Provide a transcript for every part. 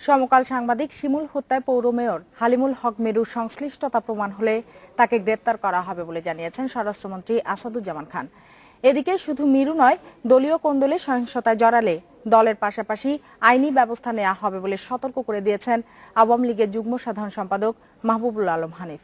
সমকাল সাংবাদিক শিমুল হত্যায় পৌর মেয়র হালিমুল হক মেরুর সংশ্লিষ্টতা প্রমাণ হলে তাকে গ্রেপ্তার করা হবে বলে জানিয়েছেন স্বরাষ্ট্রমন্ত্রী আসাদুজ্জামান খান। এদিকে শুধু মিরু নয়, দলীয় কোন্দলে সহিংসতায় জড়ালে দলের পাশাপাশি আইনি ব্যবস্থা নেওয়া হবে বলে সতর্ক করে দিয়েছেন আওয়ামী লীগের যুগ্ম সাধারণ সম্পাদক মাহবুবুল আলম হানিফ।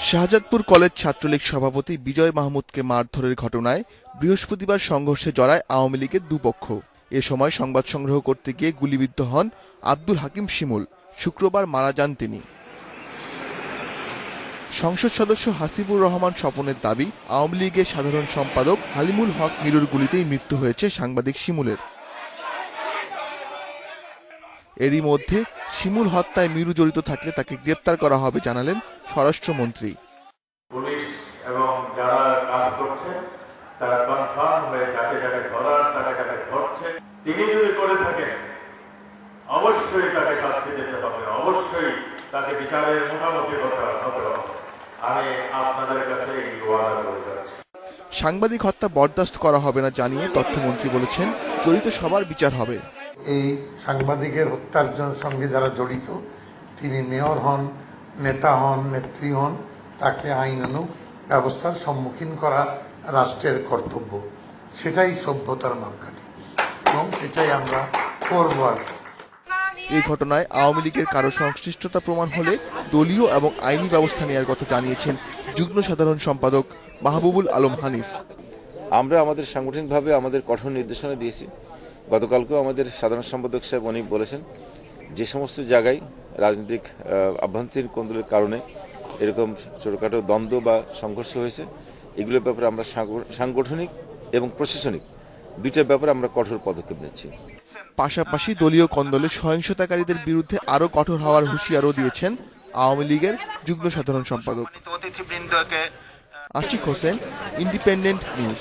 শাহজাদপুর কলেজ ছাত্রলীগ সভাপতি বিজয় মাহমুদকে মারধরের ঘটনায় বৃহস্পতিবার সংঘর্ষে জড়ায় আওয়ামী লীগের দুপক্ষ। এ সময় সংবাদ সংগ্রহ করতে গিয়ে গুলিবিদ্ধ হন আব্দুল হাকিম শিমুল। শুক্রবার মারা যান তিনি। সংসদ সদস্য হাসিবুর রহমান স্বপনের দাবি, আওয়ামী লীগের সাধারণ সম্পাদক হালিমুল হক মিরুর গুলিতেই মৃত্যু হয়েছে সাংবাদিক শিমুলের। এরই মধ্যে শিমুল হত্যায় মিরু জড়িত থাকলে তাকে গ্রেপ্তার করা হবে জানালেন স্বরাষ্ট্রমন্ত্রী। পুলিশ এবং যারা কাজ করছে তারা কনফার্ম হয়ে ধরার ধরছে তিনি যদি করে থাকেন অবশ্যই তাকে শাস্তি দিতে হবে অবশ্যই তাকে বিচারের মুখোমুখি করতে হবে আমি আপনাদের কাছে এই ওয়াদা করে যাচ্ছি। সাংবাদিক হত্যা বরদাস্ত করা হবে না জানিয়ে তথ্যমন্ত্রী বলেছেন জড়িত সবার বিচার হবে। এই সাংবাদিকের হত্যার সঙ্গে যারা জড়িত তিনি মেয়র হন নেতা হন নেত্রী হন তাকে আইনানুগ ব্যবস্থার সম্মুখীন করা রাষ্ট্রের কর্তব্য। সেটাই সভ্যতার মাপকাঠি এবং সেটাই আমরা করব আর এই ঘটনায় আওয়ামী লীগের কারও সংশ্লিষ্টতা প্রমাণ হলে দলীয় এবং আইনি ব্যবস্থা নেওয়ার কথা জানিয়েছেন যুগ্ম সাধারণ সম্পাদক মাহবুবুল আলম হানিফ। আমরা আমাদের সাংগঠনিকভাবে আমাদের কঠোর নির্দেশনা দিয়েছি। গতকালকেও আমাদের সাধারণ সম্পাদক সাহেব অনেক বলেছেন যে সমস্ত জায়গায় রাজনৈতিক আভ্যন্তরীণ কোন্দলের কারণে এরকম ছোটোখাটো দ্বন্দ্ব বা সংঘর্ষ হয়েছে এগুলোর ব্যাপারে আমরা সাংগঠনিক এবং প্রশাসনিক দুইটার ব্যাপারে আমরা কঠোর পদক্ষেপ নিচ্ছি। পাশাপাশি দলীয় কন্দলে সহিংসতাকারীদের বিরুদ্ধে আরও কঠোর হওয়ার হুঁশিয়ারও দিয়েছেন আওয়ামী লীগের যুগ্ম সাধারণ সম্পাদক। Ashiq Hossain independent news